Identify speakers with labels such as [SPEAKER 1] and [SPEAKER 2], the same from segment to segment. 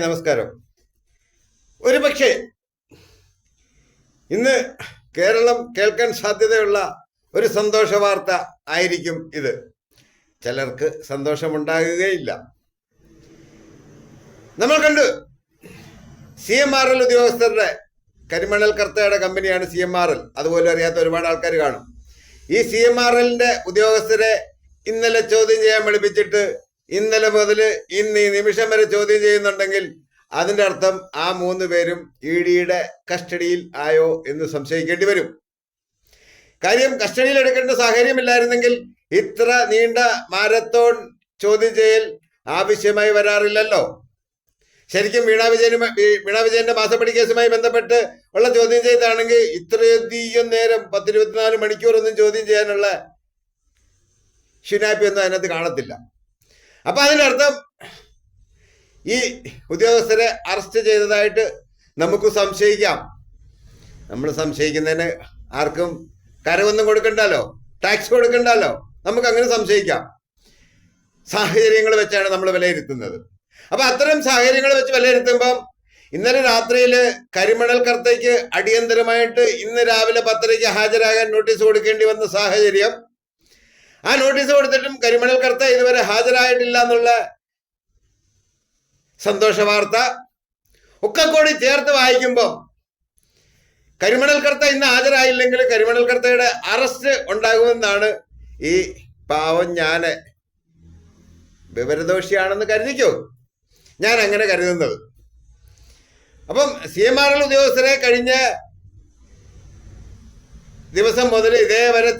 [SPEAKER 1] നമസ്കാരം. ഒരുപക്ഷെ ഇന്ന് കേരളം കേൾക്കാൻ സാധ്യതയുള്ള ഒരു സന്തോഷ വാർത്ത ആയിരിക്കും ഇത്. ചിലർക്ക് സന്തോഷമുണ്ടാകുകയില്ല. നമ്മൾ കണ്ടു സി എം ആർ എൽ ഉദ്യോഗസ്ഥരുടെ കരിമണൽ കർത്തയുടെ കമ്പനിയാണ് സി എം ആർ എൽ. അതുപോലെ അറിയാത്ത ഒരുപാട് ആൾക്കാർ കാണും. ഈ സി എം ആർ എല്ലിന്റെ ഉദ്യോഗസ്ഥരെ ഇന്നലെ ചോദ്യം ചെയ്യാൻ വിളിപ്പിച്ചിട്ട് ഇന്നലെ മുതൽ ഇന്ന് ഈ നിമിഷം വരെ ചോദ്യം ചെയ്യുന്നുണ്ടെങ്കിൽ അതിന്റെ അർത്ഥം ആ മൂന്ന് പേരും ഇ ഡിയുടെ കസ്റ്റഡിയിൽ ആയോ എന്ന് സംശയിക്കേണ്ടി വരും. കാര്യം കസ്റ്റഡിയിൽ എടുക്കേണ്ട സാഹചര്യമില്ലായിരുന്നെങ്കിൽ ഇത്ര നീണ്ട മാരത്തോൺ ചോദ്യം ചെയ്യൽ ആവശ്യമായി വരാറില്ലല്ലോ. ശരിക്കും വീണാ വിജയനുമായി വീണാ വിജയന്റെ മാസപ്പടി കേസുമായി ബന്ധപ്പെട്ട് ഉള്ള ചോദ്യം ചെയ്താണെങ്കിൽ ഇത്രയധികം നേരം പത്തിരുപത്തിനാല് മണിക്കൂറൊന്നും ചോദ്യം ചെയ്യാനുള്ള ഷിനാപ്പി ഒന്നും അതിനകത്ത് കാണത്തില്ല. അപ്പൊ അതിനർത്ഥം ഈ ഉദ്യോഗസ്ഥരെ അറസ്റ്റ് ചെയ്തതായിട്ട് നമുക്ക് സംശയിക്കാം. നമ്മൾ സംശയിക്കുന്നതിന് ആർക്കും കരവൊന്നും കൊടുക്കണ്ടല്ലോ. ടാക്സ് കൊടുക്കണ്ടല്ലോ. നമുക്ക് അങ്ങനെ സംശയിക്കാം. സാഹചര്യങ്ങൾ വെച്ചാണ് നമ്മൾ വിലയിരുത്തുന്നത്. അപ്പൊ അത്തരം സാഹചര്യങ്ങൾ വെച്ച് വിലയിരുത്തുമ്പം ഇന്നലെ രാത്രിയിൽ കരിമണൽ കർത്തയ്ക്ക് അടിയന്തരമായിട്ട് ഇന്ന് രാവിലെ പത്തരയ്ക്ക് ഹാജരാകാൻ നോട്ടീസ് കൊടുക്കേണ്ടി വന്ന സാഹചര്യം ആ നോട്ടീസ് കൊടുത്തിട്ടും കരിമണൽ കർത്ത ഇതുവരെ ഹാജരായിട്ടില്ല എന്നുള്ള സന്തോഷ വാർത്ത ഒക്കെ കൂടി ചേർത്ത് വായിക്കുമ്പോൾ കരിമണൽ കർത്ത ഇന്ന് ഹാജരായില്ലെങ്കിൽ കരിമണൽ കർത്തയുടെ അറസ്റ്റ് ഉണ്ടാകുമെന്നാണ് ഈ പാവം ഞാൻ വിവരദോഷിയാണെന്ന് കരുതിക്കോ? ഞാൻ അങ്ങനെ കരുതുന്നത്. അപ്പം സി എം ആർ എൽ ഉദ്യോഗസ്ഥരെ കഴിഞ്ഞ ദിവസം മുതൽ ഇതേവരെ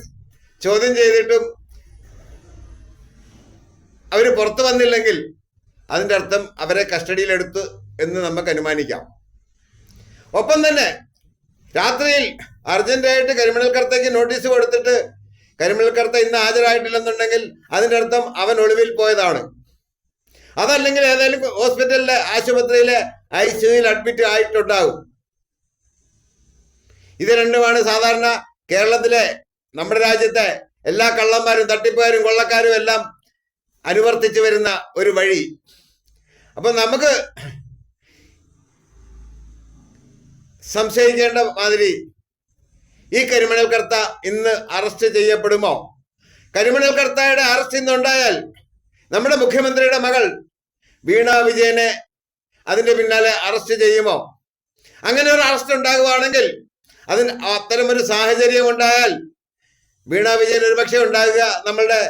[SPEAKER 1] ചോദ്യം ചെയ്തിട്ടും അവർ പുറത്ത് വന്നില്ലെങ്കിൽ അതിന്റെ അർത്ഥം അവരെ കസ്റ്റഡിയിലെടുത്തു എന്ന് നമുക്ക് അനുമാനിക്കാം. ഒപ്പം തന്നെ രാത്രിയിൽ അർജന്റായിട്ട് കരിമണൽ കർത്തയ്ക്ക് നോട്ടീസ് കൊടുത്തിട്ട് കരിമണൽ കർത്ത ഇന്ന് ഹാജരായിട്ടില്ലെന്നുണ്ടെങ്കിൽ അതിന്റെ അർത്ഥം അവൻ ഒളിവിൽ പോയതാണ്. അതല്ലെങ്കിൽ ഏതായാലും ഹോസ്പിറ്റലിലെ ആശുപത്രിയിലെ ഐ സിയിൽ അഡ്മിറ്റ് ആയിട്ടുണ്ടാകും. ഇത് രണ്ടുമാണ് സാധാരണ കേരളത്തിലെ നമ്മുടെ രാജ്യത്തെ എല്ലാ കള്ളന്മാരും തട്ടിപ്പുകാരും കൊള്ളക്കാരും എല്ലാം അനുവർത്തിച്ചു വരുന്ന ഒരു വഴി. അപ്പൊ നമുക്ക് സംശയിക്കേണ്ട മാതിരി ഈ കരിമണൽ കർത്ത ഇന്ന് അറസ്റ്റ് ചെയ്യപ്പെടുമോ? കരിമണൽ കർത്തയുടെ അറസ്റ്റ് ഇന്നുണ്ടായാൽ നമ്മുടെ മുഖ്യമന്ത്രിയുടെ മകൾ വീണ വിജയനെ അതിന്റെ പിന്നാലെ അറസ്റ്റ് ചെയ്യുമോ? അങ്ങനെ ഒരു അറസ്റ്റ് ഉണ്ടാകുവാണെങ്കിൽ അതിന് അത്തരം ഒരു സാഹചര്യം ഉണ്ടായാൽ വീണ വിജയൻ ഒരുപക്ഷെ ഉണ്ടാകുക നമ്മളുടെ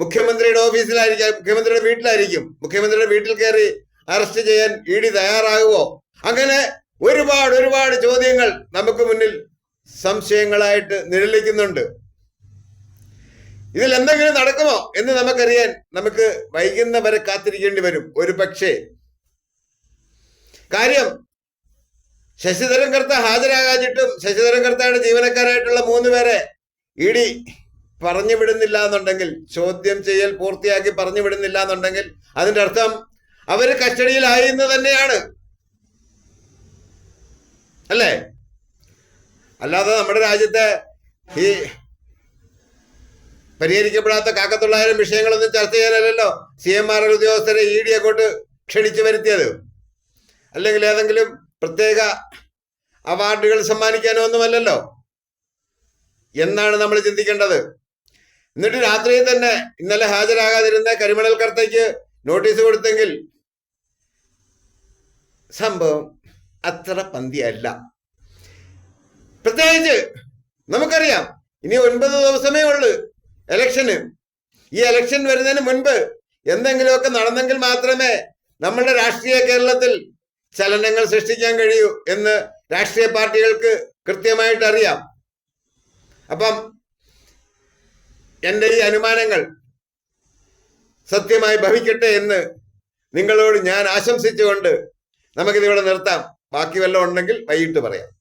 [SPEAKER 1] മുഖ്യമന്ത്രിയുടെ ഓഫീസിലായിരിക്കാം മുഖ്യമന്ത്രിയുടെ വീട്ടിലായിരിക്കും. മുഖ്യമന്ത്രിയുടെ വീട്ടിൽ കയറി അറസ്റ്റ് ചെയ്യാൻ ഇ ഡി തയ്യാറാകുമോ അങ്ങനെ ഒരുപാട് ഒരുപാട് ചോദ്യങ്ങൾ നമുക്ക് മുന്നിൽ സംശയങ്ങളായിട്ട് നിഴലിക്കുന്നുണ്ട്. ഇതിൽ എന്തെങ്കിലും നടക്കുമോ എന്ന് നമുക്കറിയാൻ നമുക്ക് വൈകുന്നവരെ കാത്തിരിക്കേണ്ടി വരും. ഒരു പക്ഷേ കാര്യം ശശിധരൻ കർത്ത ഹാജരാകാഞ്ഞിട്ടും ശശിധരൻ കർത്തയുടെ ജീവനക്കാരായിട്ടുള്ള മൂന്ന് പേരെ ഇ ഡി പറഞ്ഞു വിടുന്നില്ല എന്നുണ്ടെങ്കിൽ ചോദ്യം ചെയ്യൽ പൂർത്തിയാക്കി പറഞ്ഞു വിടുന്നില്ല എന്നുണ്ടെങ്കിൽ അതിന്റെ അർത്ഥം അവർ കസ്റ്റഡിയിലായി എന്ന് തന്നെയാണ്. അല്ലേ? അല്ലാതെ നമ്മുടെ രാജ്യത്തെ ഈ പരിഹരിക്കപ്പെടാത്ത കാക്കത്തൊള്ളായിരം വിഷയങ്ങളൊന്നും ചർച്ച ചെയ്യാനല്ലല്ലോ. സി എം ആർ എൽ ഉദ്യോഗസ്ഥരെ ഇ ഡി അങ്ങോട്ട് ക്ഷണിച്ചു വരുത്തിയത്. അല്ലെങ്കിൽ ഏതെങ്കിലും പ്രത്യേക അവാർഡുകൾ സമ്മാനിക്കാനോ ഒന്നുമല്ലല്ലോ. എന്നാണ് നമ്മൾ ചിന്തിക്കേണ്ടത്. എന്നിട്ട് രാത്രിയിൽ തന്നെ ഇന്നലെ ഹാജരാകാതിരുന്ന കരിമണൽ കർത്തയ്ക്ക് നോട്ടീസ് കൊടുത്തെങ്കിൽ സംഭവം അത്ര പന്തിയല്ല. പ്രത്യേകിച്ച് നമുക്കറിയാം ഇനി ഒൻപത് ദിവസമേ ഉള്ളൂ എലക്ഷന് ഈ എലക്ഷൻ വരുന്നതിന് മുൻപ് എന്തെങ്കിലുമൊക്കെ നടന്നെങ്കിൽ മാത്രമേ നമ്മളുടെ രാഷ്ട്രീയ കേരളത്തിൽ ചലനങ്ങൾ സൃഷ്ടിക്കാൻ കഴിയൂ എന്ന് രാഷ്ട്രീയ പാർട്ടികൾക്ക് കൃത്യമായിട്ട് അറിയാം. അപ്പം എന്റെ ഈ അനുമാനങ്ങൾ സത്യമായി ഭവിക്കട്ടെ എന്ന് നിങ്ങളോട് ഞാൻ ആശംസിച്ചുകൊണ്ട് നമുക്കിതിവിടെ നിർത്താം. ബാക്കി വല്ലതും ഉണ്ടെങ്കിൽ വൈകിട്ട് പറയാം.